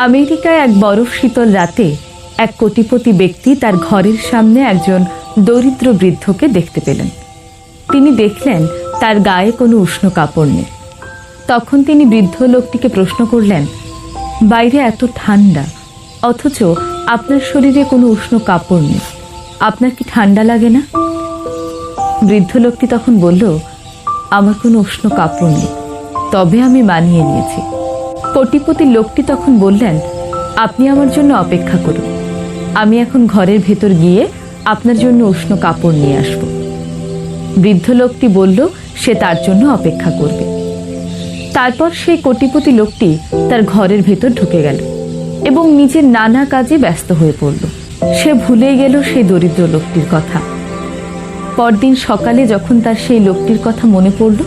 আমেরিকায় এক বরফ শীতল রাতে এক কোটিপতি ব্যক্তি তার ঘরের সামনে একজন দরিদ্র বৃদ্ধকে দেখতে পেলেন। তিনি দেখলেন তার গায়ে কোনো উষ্ণ কাপড় নেই। তখন তিনি বৃদ্ধ লোকটিকে প্রশ্ন করলেন, বাইরে এত ঠান্ডা, অথচ আপনার শরীরে কোনো উষ্ণ কাপড় নেই। আপনার কি ঠান্ডা লাগে না? বৃদ্ধ লোকটি তখন বলল, আমার কোনো উষ্ণ কাপড় নেই। তবে আমি মানিয়ে নিয়েছি। কোটিপতি লোকটি তখন বললেন, আপনি আমার জন্য অপেক্ষা করুন। আমি এখন ঘরের ভেতর গিয়ে আপনার জন্য উষ্ণ কাপড় নিয়ে আসব। বৃদ্ধ লোকটি বলল, সে তার জন্য অপেক্ষা করবে। তারপর সেই কোটিপতি লোকটি তার ঘরের ভেতর ঢুকে গেল এবং নিজের নানা কাজে ব্যস্ত হয়ে পড়ল। সে ভুলে গেল সেই দরিদ্র লোকটির কথা। পরদিন সকালে যখন তার সেই লোকটির কথা মনে পড়ল,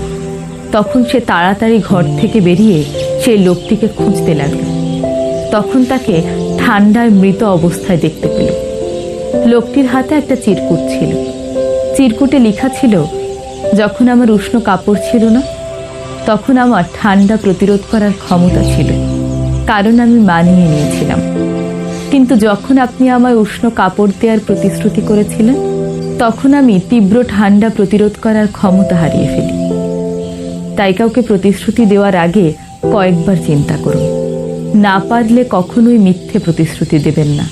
তখন সে তাড়াতাড়ি ঘর থেকে বেরিয়ে সেই লোকটিকে খুঁজতে লাগল। তখন তাকে ঠান্ডায় মৃত অবস্থায় দেখতে পেল। লোকটির হাতে একটা চিরকুট ছিল। চিরকুটে লেখা ছিল, যখন আমার উষ্ণ কাপড় ছিল না, তখন আমার ঠান্ডা প্রতিরোধ করার ক্ষমতা ছিল। কারণ আমি মানিয়ে নিয়েছিলাম। কিন্তু যখন আপনি আমায় উষ্ণ কাপড় দেওয়ার প্রতিশ্রুতি করেছিলেন, তখন আমি তীব্র ঠান্ডা প্রতিরোধ করার ক্ষমতা হারিয়ে ফেলি। তাই কাউকে প্রতিশ্রুতি দেওয়ার আগে কয়েকবার চিন্তা করুন। না পারলে কখনোই মিথ্যে প্রতিশ্রুতি দেবেন না।